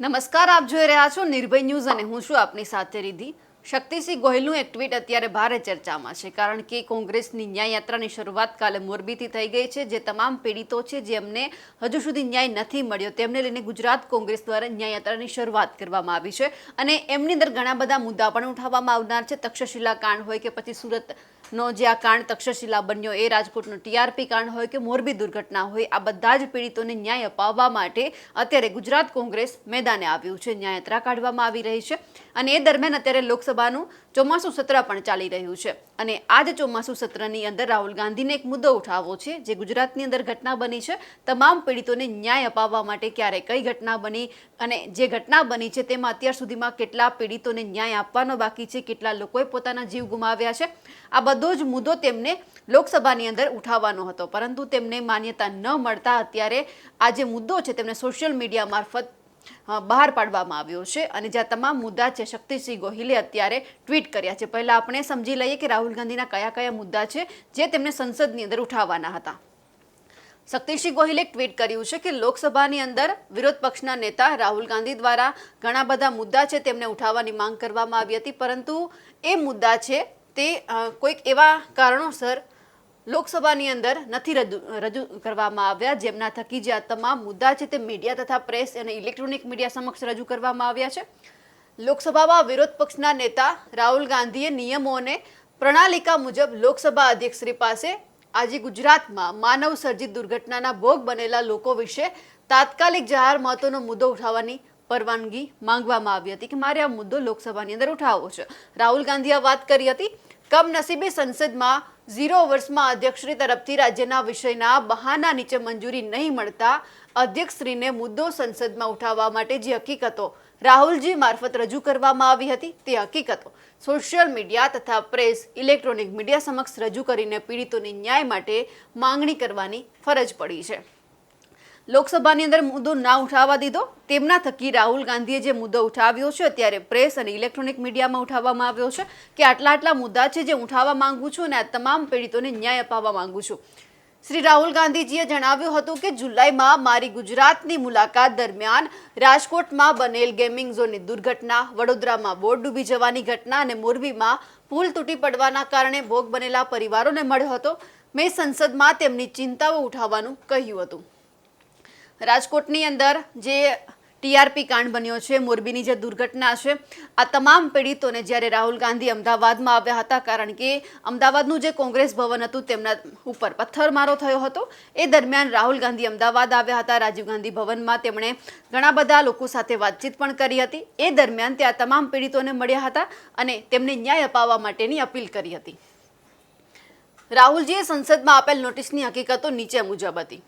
નમસ્કાર, આપ જોઈ રહ્યા છો નિર્ભય ન્યૂઝ અને હું છું આપની સાથે રીધિ શક્તિસિંહ ગોહિલનું એક ટ્વીટ અત્યારે ભારે ચર્ચામાં છે, કારણ કે કોંગ્રેસની ન્યાય યાત્રાની શરૂઆત કાલે મોરબીથી થઈ ગઈ છે. જે તમામ પીડિતો છે જેમને હજુ સુધી ન્યાય નથી મળ્યો, તેમને લઈને ગુજરાત કોંગ્રેસ દ્વારા ન્યાય યાત્રાની શરૂઆત કરવામાં આવી છે. અને એમની અંદર ઘણા બધા મુદ્દા પણ ઉઠાવવામાં આવનાર છે. તક્ષશિલા કાંડ હોય કે પછી સુરત નો જે આ કાંડ તક્ષશિલા બન્યો એ રાજકોટનો ટીઆરપી કાંડ હોય કે મોરબી દુર્ઘટના હોય, આ બધા જ પીડિતોને ન્યાય અપાવવા માટે અત્યારે ગુજરાત કોંગ્રેસ મેદાને આવ્યું છે. ન્યાયયાત્રા કાઢવામાં આવી રહી છે અને એ દરમિયાન અત્યારે લોકસભાનું ચોમાસું સત્ર પણ ચાલી રહ્યું છે. અને આ જ ચોમાસું સત્રની અંદર રાહુલ ગાંધીને એક મુદ્દો ઉઠાવવો છે, જે ગુજરાતની અંદર ઘટના બની છે. તમામ પીડિતોને ન્યાય અપાવવા માટે ક્યારે કઈ ઘટના બની અને જે ઘટના બની છે તેમાં અત્યાર સુધીમાં કેટલા પીડિતોને ન્યાય આપવાનો બાકી છે, કેટલા લોકોએ પોતાના જીવ ગુમાવ્યા છે, આ બધો જ મુદ્દો તેમને લોકસભાની અંદર ઉઠાવવાનો હતો. પરંતુ તેમને માન્યતા ન મળતા અત્યારે આ જે મુદ્દો છે, તેમને સોશિયલ મીડિયા મારફત બહાર પાડવામાં આવ્યો છે અને જ્યાં તમામ મુદ્દા છે, શક્તિસિંહ ગોહિલે અત્યારે ટ્વીટ કર્યા છે. પહેલા આપણે સમજી લઈએ કે રાહુલ ગાંધીના કયા કયા મુદ્દા છે, જે તેમને સંસદની અંદર ઉઠાવવાના હતા. શક્તિસિંહ ગોહિલે ટ્વીટ કર્યું છે કે લોકસભાની અંદર વિરોધ પક્ષના નેતા રાહુલ ગાંધી દ્વારા ઘણા બધા મુદ્દા છે તેમને ઉઠાવવાની માંગ કરવામાં આવી હતી, પરંતુ એ મુદ્દા છે તે કોઈક એવા કારણોસર લોકસભાની અંદર નથી રજૂ કરવામાં આવ્યા. જેમના થકી જે આ તમામ મુદ્દા છે તે મીડિયા તથા પ્રેસ અને ઇલેક્ટ્રોનિક મીડિયા સમક્ષ રજૂ કરવામાં આવ્યા છે. લોકસભામાં વિરોધ પક્ષના નેતા રાહુલ ગાંધીએ નિયમો અને પ્રણાલિકા મુજબ લોકસભા અધ્યક્ષશ્રી પાસે આજે ગુજરાતમાં માનવ સર્જિત દુર્ઘટનાના ભોગ બનેલા લોકો વિશે તાત્કાલિક જાહેર મહત્વનો મુદ્દો ઉઠાવવાની પરવાનગી માંગવામાં આવી હતી કે મારે આ મુદ્દો લોકસભાની અંદર ઉઠાવવો છે. રાહુલ ગાંધીએ વાત કરી હતી. કમનસીબે સંસદમાં ઝીરો વર્ષમાં અધ્યક્ષશ્રી તરફથી રાજ્યના વિષયના બહાના નીચે મંજૂરી નહીં મળતા અધ્યક્ષશ્રીને મુદ્દો સંસદમાં ઉઠાવવા માટે જે હકીકતો રાહુલજી મારફત રજૂ કરવામાં આવી હતી તે હકીકતો સોશિયલ મીડિયા તથા પ્રેસ, ઇલેક્ટ્રોનિક મીડિયા સમક્ષ રજૂ કરીને પીડિતોની ન્યાય માટે માંગણી કરવાની ફરજ પડી છે. લોકસભાની અંદર મુદ્દો ના ઉઠાવવા દીધો. તેમના થકી રાહુલ ગાંધીએ જે મુદ્દો ઉઠાવ્યો છે, અત્યારે પ્રેસ અને ઇલેક્ટ્રોનિક મીડિયામાં ઉઠાવવામાં આવ્યો છે કે આટલા આટલા મુદ્દા છે જે ઉઠાવવા માંગુ છું અને આ તમામ પીડિતોને ન્યાય અપાવવા માંગુ છું. શ્રી રાહુલ ગાંધીજીએ જણાવ્યું હતું કે જુલાઈમાં મારી ગુજરાતની મુલાકાત દરમિયાન રાજકોટમાં બનેલ ગેમિંગ ઝોનની દુર્ઘટના, વડોદરામાં બોટ ડૂબી જવાની ઘટના અને મોરબીમાં પુલ તૂટી પડવાના કારણે ભોગ બનેલા પરિવારોને મળ્યો હતો. મેં સંસદમાં તેમની ચિંતાઓ ઉઠાવવાનું કહ્યું હતું. રાજકોટની અંદર જે ટીઆરપી કાંડ બન્યો છે, મોરબીની જે દુર્ઘટના છે, આ તમામ પીડિતોને જ્યારે રાહુલ ગાંધી અમદાવાદમાં આવ્યા હતા, કારણ કે અમદાવાદનું જે કોંગ્રેસ ભવન હતું, તેમના ઉપર પથ્થરમારો થયો હતો. એ દરમિયાન રાહુલ ગાંધી અમદાવાદ આવ્યા હતા, રાજીવ ગાંધી ભવનમાં તેમણે ઘણા બધા લોકો સાથે વાતચીત પણ કરી હતી. એ દરમિયાન ત્યાં તમામ પીડિતોને મળ્યા હતા અને તેમને ન્યાય અપાવવા માટેની અપીલ કરી હતી. રાહુલજીએ સંસદમાં આપેલ નોટિસની હકીકતો નીચે મુજબ હતી.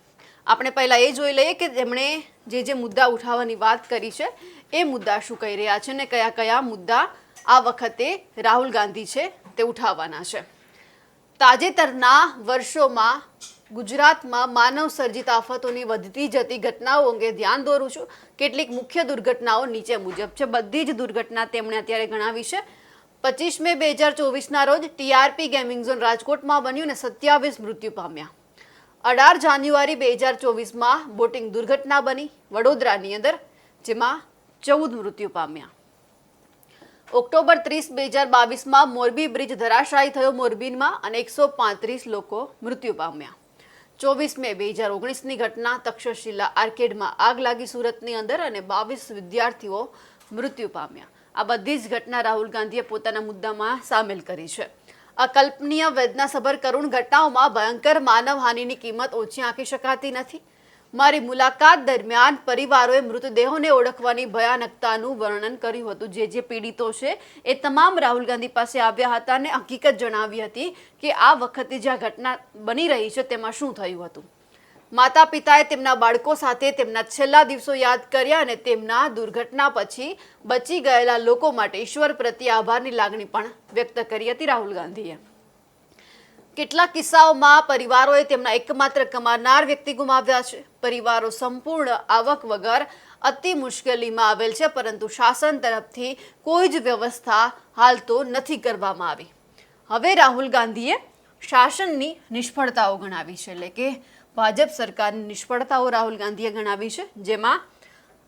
આપણે પહેલાં એ જોઈ લઈએ કે તેમણે જે જે મુદ્દા ઉઠાવવાની વાત કરી છે, એ મુદ્દા શું કહી રહ્યા છે ને કયા કયા મુદ્દા આ વખતે રાહુલ ગાંધી છે તે ઉઠાવવાના છે. તાજેતરના વર્ષોમાં ગુજરાતમાં માનવ સર્જિત આફતોની વધતી જતી ઘટનાઓ અંગે ધ્યાન દોરું છું. કેટલીક મુખ્ય દુર્ઘટનાઓ નીચે મુજબ છે. બધી જ દુર્ઘટના તેમણે અત્યારે ગણાવી છે. પચીસ મે બે હજાર ચોવીસના રોજ ટીઆરપી ગેમિંગ ઝોન રાજકોટમાં બન્યું ને સત્યાવીસ મૃત્યુ પામ્યા. અઢાર જાન્યુઆરી બે હજાર ચોવીસમાં બોટિંગ દુર્ઘટના બની વડોદરાની અંદર, જેમાં ચૌદ મૃત્યુ પામ્યા. ઓક્ટોબર ત્રીસ બે હજાર બાવીસમાં મોરબી બ્રિજ ધરાશાયી થયો મોરબીમાં અને એકસો પાંત્રીસ લોકો મૃત્યુ પામ્યા. ચોવીસ મે બે હજાર ઓગણીસની ઘટના, તક્ષશિલા આર્કેડમાં આગ લાગી સુરતની અંદર અને બાવીસ વિદ્યાર્થીઓ મૃત્યુ પામ્યા. આ બધી જ ઘટના રાહુલ ગાંધીએ પોતાના મુદ્દામાં સામેલ કરી છે. અકલ્પનીય વેદનાસભર કરુણ ઘટનાઓમાં ભયંકર માનવહાનિની કિંમત ઓછી આંકી શકાતી નથી. મારી મુલાકાત દરમિયાન પરિવારોએ મૃતદેહોને ઓળખવાની ભયાનકતાનું વર્ણન કર્યું હતું. જે જે પીડિતો છે એ તમામ રાહુલ ગાંધી પાસે આવ્યા હતા અને હકીકત જણાવી હતી કે આ વખતે જે ઘટના બની રહી છે તેમાં શું થયું હતું? માતા પિતાએ તેમના બાળકો સાથે તેમના છેલ્લા દિવસો યાદ કર્યા અને તેમના દુર્ઘટના પછી બચી ગયેલા લોકો માટે ઈશ્વર પ્રત્યે આભારની લાગણી પણ વ્યક્ત કરી હતી રાહુલ ગાંધીએ. કેટલાક કિસ્સાઓમાં પરિવારોએ તેમના એકમાત્ર કમાનાર વ્યક્તિ ગુમાવ્યા છે. પરિવારો સંપૂર્ણ આવક વગર અતિ મુશ્કેલીમાં આવેલ છે, પરંતુ શાસન તરફથી કોઈ જ વ્યવસ્થા હાલ તો નથી કરવામાં આવી. હવે રાહુલ ગાંધીએ શાસનની નિષ્ફળતાઓ ગણાવી છે, એટલે કે ભાજપ સરકારની નિષ્ફળતાઓ રાહુલ ગાંધીએ ગણાવી છે, જેમાં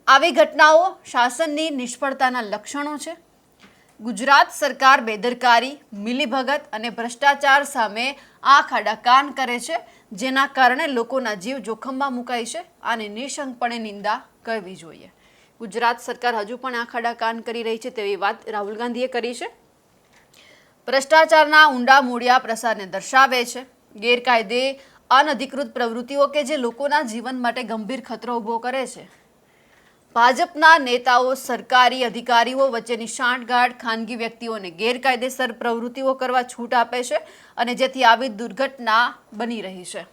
આવી ઘટનાઓ શાસનની નિષ્ફળતાના લક્ષણો છે. ગુજરાત સરકાર બેદરકારી, મિલીભગત અને ભ્રષ્ટાચાર સામે આંખ આડા કાન કરે છે, જેના કારણે લોકોના જીવ જોખમમાં મુકાય છે આને નિશંકપણે નિંદા કરવી જોઈએ. ગુજરાત સરકાર હજુ પણ આંખ આડા કાન કરી રહી છે તેવી વાત રાહુલ ગાંધીએ કરી છે. ભ્રષ્ટાચારના ઊંડા મૂળિયા પ્રસારને દર્શાવે છે. ગેરકાયદે અનધિકૃત પ્રવૃત્તિઓ કે જે લોકોના જીવન માટે ગંભીર ખતરો ઊભો કરે છે? ભાજપના નેતાઓ, સરકારી અધિકારીઓ વચ્ચેની સાંઠગાંઠ ખાનગી વ્યક્તિઓને ગેરકાયદેસર પ્રવૃત્તિઓ કરવા છૂટ આપે છે અને જેથી આવી દુર્ઘટના બની રહી છે.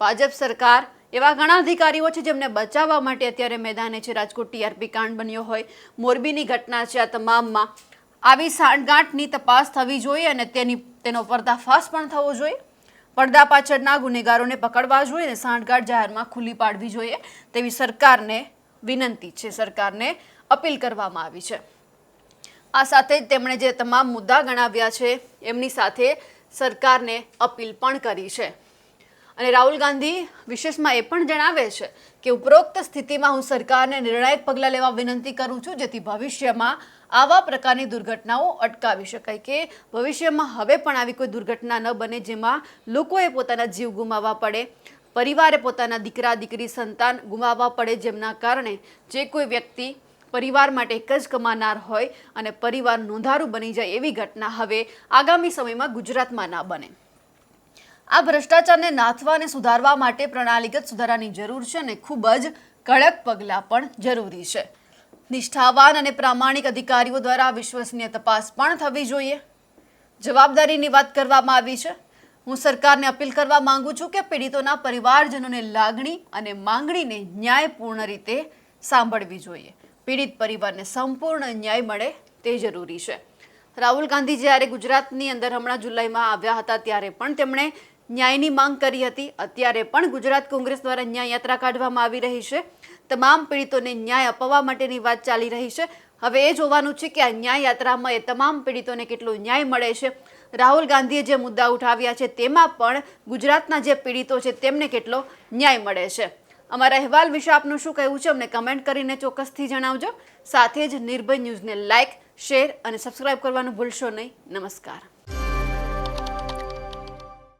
ભાજપ સરકાર એવા ઘણા અધિકારીઓ છે જેમને બચાવવા માટે અત્યારે મેદાને છે. રાજકોટ ટીઆરપી કાંડ બન્યો હોય, મોરબીની ઘટના છે આ તમામમાં. આવી સાંઠગાંઠની તપાસ થવી જોઈએ અને તેની, તેનો પર્દાફાશ પણ થવો જોઈએ? પડદા પાછળના ગુનેગારોને પકડવા જોઈએ અને સાંઠગાંઠ જાહેરમાં ખુલ્લી પાડવી જોઈએ તેવી સરકારને વિનંતી છે. સરકારને અપીલ કરવામાં આવી છે. આ સાથે જ તેમણે જે તમામ મુદ્દા ગણાવ્યા છે, એમની સાથે સરકારને અપીલ પણ કરી છે. અને રાહુલ ગાંધી વિશેષમાં એ પણ જણાવે છે કે ઉપરોક્ત સ્થિતિમાં હું સરકારને નિર્ણાયક પગલાં લેવા વિનંતી કરું છું, જેથી ભવિષ્યમાં આવા પ્રકારની દુર્ઘટનાઓ અટકાવી શકાય કે ભવિષ્યમાં હવે પણ આવી કોઈ દુર્ઘટના ન બને જેમાં લોકોએ પોતાના જીવ ગુમાવવા પડે, પરિવારે પોતાના દીકરા, દીકરી, સંતાન ગુમાવવા પડે જેમના કારણે જે કોઈ વ્યક્તિ પરિવાર માટે એક જ કમાનાર હોય અને પરિવાર નોંધારું બની જાય એવી ઘટના હવે આગામી સમયમાં ગુજરાતમાં ના બને. આ ભ્રષ્ટાચારને નાથવા અને સુધારવા માટે પ્રણાલીગત સુધારાની જરૂર છે અને ખૂબ જ કડક પગલાં પણ જરૂરી છે. નિષ્ઠાવાન અને પ્રામાણિક અધિકારીઓ દ્વારા વિશ્વસનીય તપાસ પણ થવી જોઈએ. જવાબદારીની વાત કરવામાં આવી છે. હું સરકારને અપીલ કરવા માંગુ છું કે પીડિતોના પરિવારજનોને લાગણી અને માંગણીને ન્યાયપૂર્ણ રીતે સાંભળવી જોઈએ. પીડિત પરિવારને સંપૂર્ણ ન્યાય મળે તે જરૂરી છે. રાહુલ ગાંધી જ્યારે ગુજરાતની અંદર હમણાં જુલાઈમાં આવ્યા હતા ત્યારે પણ તેમણે ન્યાયની માંગ કરી હતી. અત્યારે પણ ગુજરાત કોંગ્રેસ દ્વારા ન્યાય યાત્રા કાઢવામાં આવી રહી છે. તમામ પીડિતોને ન્યાય અપાવવા માટેની વાત ચાલી રહી છે. હવે એ જોવાનું છે કે આ ન્યાય યાત્રામાં એ તમામ પીડિતોને કેટલો ન્યાય મળે છે. રાહુલ ગાંધીએ જે મુદ્દા ઉઠાવ્યા છે, તેમાં પણ ગુજરાતના જે પીડિતો છે, તેમને કેટલો ન્યાય મળે છે. અમારા અહેવાલ વિશે આપનું શું કહેવું છે, અમને કમેન્ટ કરીને ચોક્કસથી જણાવજો. સાથે જ નિર્ભય ન્યૂઝને લાઇક શેર અને સબસ્ક્રાઇબ કરવાનું ભૂલશો નહીં. નમસ્કાર.